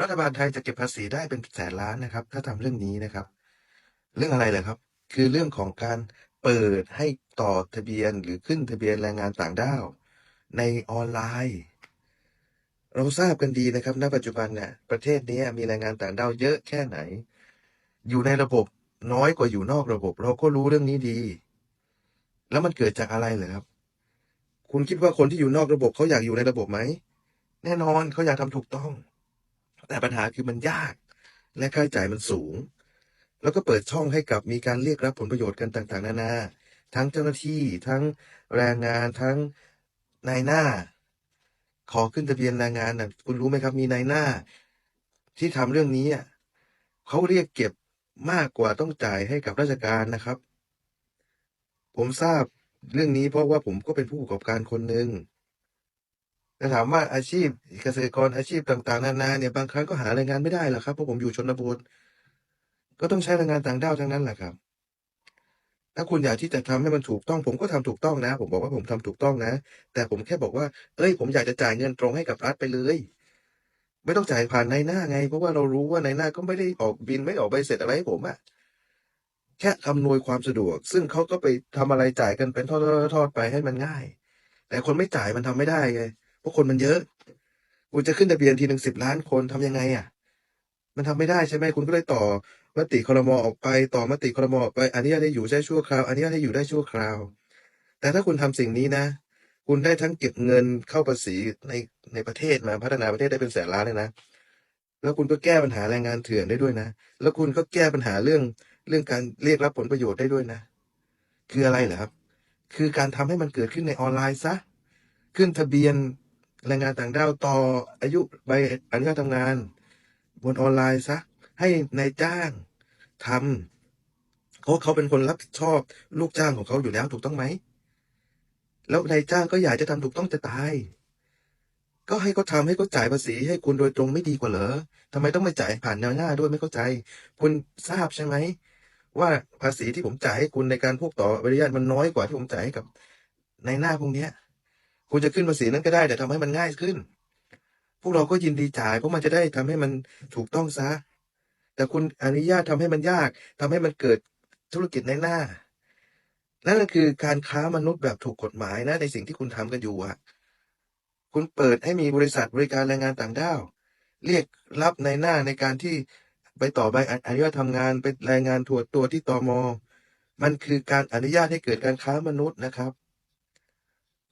รัฐบาลไทยจะเก็บภาษีได้เป็นแสนล้านนะครับ ถ้าทำเรื่องนี้นะครับ เรื่องอะไรเหรอครับ คือเรื่องของการเปิดให้ต่อทะเบียนหรือขึ้นทะเบียนแรงงานต่างด้าว ในออนไลน์ เราทราบกันดีนะครับ ณ ปัจจุบันเนี่ยประเทศนี้มีแรงงานต่างด้าวเยอะแค่ไหน อยู่ในระบบน้อยกว่าอยู่นอกระบบ เราก็รู้เรื่องนี้ดี แล้วมันเกิดจากอะไรเหรอครับ คุณคิดว่าคนที่อยู่นอกระบบเขาอยากอยู่ในระบบไหมแน่นอนเขาอยากทำถูกต้อง แต่ปัญหาคือมันยาก และค่าใช้จ่ายมันสูง แล้วก็เปิดช่องให้กับมีการเรียกรับผลประโยชน์กันต่างๆ นานา ทั้งเจ้าหน้าที่ทั้งแรงงานทั้งนายหน้า ขอขึ้นทะเบียนแรงงานนะคุณรู้ไหมครับ มีนายหน้า ที่ทำเรื่องนี้เขาเรียกเก็บมากกว่าต้องจ่ายให้กับราชการนะครับ ผมทราบเรื่องนี้เพราะว่าผมก็เป็นผู้ประกอบการคนหนึ่ง แต่ถามว่าอาชีพเกษตรกรอาชีพต่างๆ นานาเนี่ยบางครั้งก็หาแรงงานไม่ได้หรอกครับเพราะผมอยู่ชนบทก็ต้องใช้แรงงานต่างด้าวทั้งนั้นแหละครับถ้าคุณอยากที่จะทำให้มันถูกต้อง ผมก็ทำถูกต้องนะ ผมบอกว่าผมทำถูกต้องนะ แต่ผมแค่บอกว่า เอ้ย ผมอยากจะจ่ายเงินตรงให้กับรัฐไปเลย ไม่ต้องจ่ายผ่านนายหน้าไง เพราะว่าเรารู้ว่านายหน้าก็ไม่ได้ออกบินไม่ออกใบเสร็จอะไรให้ผมอะแค่อำนวยความสะดวก ซึ่งเขาก็ไปทำอะไรจ่ายกันเป็นทอดๆไปให้มันง่าย แต่คนไม่จ่ายมันทำไม่ได้ไง เพราะคนมันเยอะ คุณจะขึ้นทะเบียนทีหนึ่งสิบล้านคนทำยังไงอะ มันทำไม่ได้ใช่ไหมคุณก็เลยต่อมติคอรมอออกไป ต่อมติคอรมออกไป อันุญาตให้อยู่ได้ชั่วคราว อันุญาตให้อยู่ได้ชั่วคราว แต่ถ้าคุณทำสิ่งนี้นะ คุณได้ทั้งเก็บเงินเข้าภาษีในในประเทศมาพัฒนาประเทศได้เป็นแสนล้านเลยนะ แล้วคุณก็แก้ปัญหาแรงงานเถื่อนได้ด้วยนะ แล้วคุณก็แก้ปัญหาเรื่องเรื่องการเรียกรับผลประโยชน์ได้ด้วยนะ คืออะไรเหรอครับ คือการทำให้มันเกิดขึ้นในออนไลน์ซะ ขึ้นทะเบียน แรงงานต่างด้าวต่ออายุใบอนุญาตทำงาน บนออนไลน์ซะให้นายจ้างทำเพราะเขาเป็นคนรับผิดชอบลูกจ้างของเขาอยู่แล้วถูกต้องไหม แล้วนายจ้างก็อยากจะทำถูกต้องจะตาย ก็ให้เขาทำให้เขาจ่ายภาษีให้คุณโดยตรงไม่ดีกว่าเหรอทำไมต้องมาจ่ายผ่านแนวหน้าด้วยไม่เข้าใจ คุณทราบใช่ไหมว่าภาษีที่ผมจ่ายให้คุณในการพวกต่อบอนุญาตมันน้อยกว่าที่ผมจ่ายให้กับในหน้าพวกเนี้ย คุณจะขึ้นภาษีนั้นก็ได้แต่ทำให้มันง่ายขึ้น พวกเราก็ยินดีจ่ายเพราะมันจะได้ทำให้มันถูกต้องซะ แต่คุณอนุญาตทำให้มันยากทำให้มันเกิดธุรกิจในหน้า นั่นก็คือการค้ามนุษย์แบบถูกกฎหมายนะในสิ่งที่คุณทำกันอยู่อะคุณเปิดให้มีบริษัทบริการแรงงานต่างด้าว เรียกรับในหน้าในการที่ไปต่อใบอนุญาตทำงานเป็นแรงงานถั่วตัวที่ตอมอมันคือการอนุญาตให้เกิดการค้ามนุษย์นะครับ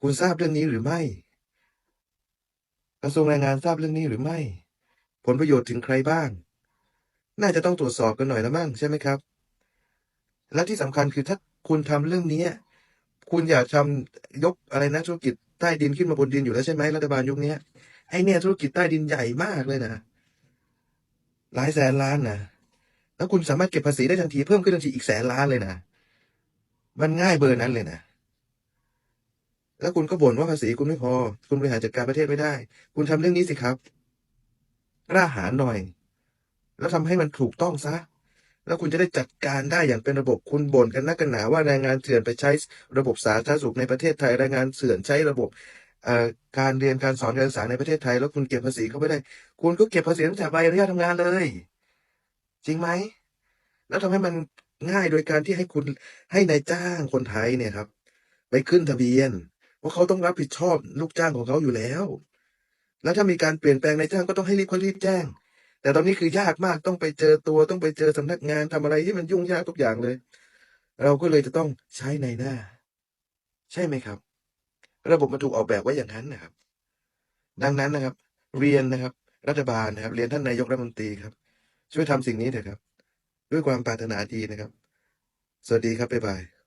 คุณทราบเรื่องนี้หรือไม่ กระทรวงแรงงานทราบเรื่องนี้หรือไม่ ผลประโยชน์ถึงใครบ้าง น่าจะต้องตรวจสอบกันหน่อยแล้วมั้งใช่ไหมครับ และที่สำคัญคือถ้าคุณทำเรื่องนี้คุณอยากทำยกอะไรนะธุรกิจใต้ดินขึ้นมาบนดินอยู่แล้วใช่ไหมรัฐบาลยุคนี้ไอเนี่ยธุรกิจใต้ดินใหญ่มากเลยนะหลายแสนล้านนะแล้วคุณสามารถเก็บภาษีได้ทันทีเพิ่มขึ้นทันทีอีกแสนล้านเลยนะมันง่ายเบอร์นั้นเลยนะ แล้วคุณก็บ่นว่าภาษีคุณไม่พอ คุณบริหารจัดการประเทศไม่ได้ คุณทำเรื่องนี้สิครับกล้าหาญหน่อย แล้วทำให้มันถูกต้องซะ แล้วคุณจะได้จัดการได้อย่างเป็นระบบคุณบ่นกันนักกันหนาว่าแรงงานเถื่อนไปใช้ระบบสาธารณสุขในประเทศไทยแรงงานเถื่อนใช้ระบบเอ่อการเรียนการสอนการศึกษาในประเทศไทย แล้วคุณเก็บภาษีเขาไม่ได้ คุณก็เก็บภาษีตั้งแต่ใบอนุญาตทำงานเลย จริงไหม แล้วทำให้มันง่ายโดยการที่ให้คุณให้นายจ้างคนไทยเนี่ยครับ ไปขึ้นทะเบียน เพราะเขาต้องรับผิดชอบลูกจ้างของเขาอยู่แล้ว แล้วถ้ามีการเปลี่ยนแปลงในจ้างก็ต้องให้รีบเขารีบแจ้ง แต่ตอนนี้คือยากมากต้องไปเจอตัวต้องไปเจอสำนักงานทำอะไรที่มันยุ่งยากทุกอย่างเลย เราก็เลยจะต้องใช้ในหน้า ใช่ไหมครับ ระบบมันถูกออกแบบไว้อย่างนั้นนะครับ ดังนั้นนะครับ เรียนนะครับ รัฐบาลนะครับ เรียนท่านนายกรัฐมนตรีครับ ช่วยทำสิ่งนี้เถอะครับ ด้วยความปรารถนาดีนะครับ สวัสดีครับบ๊ายบาย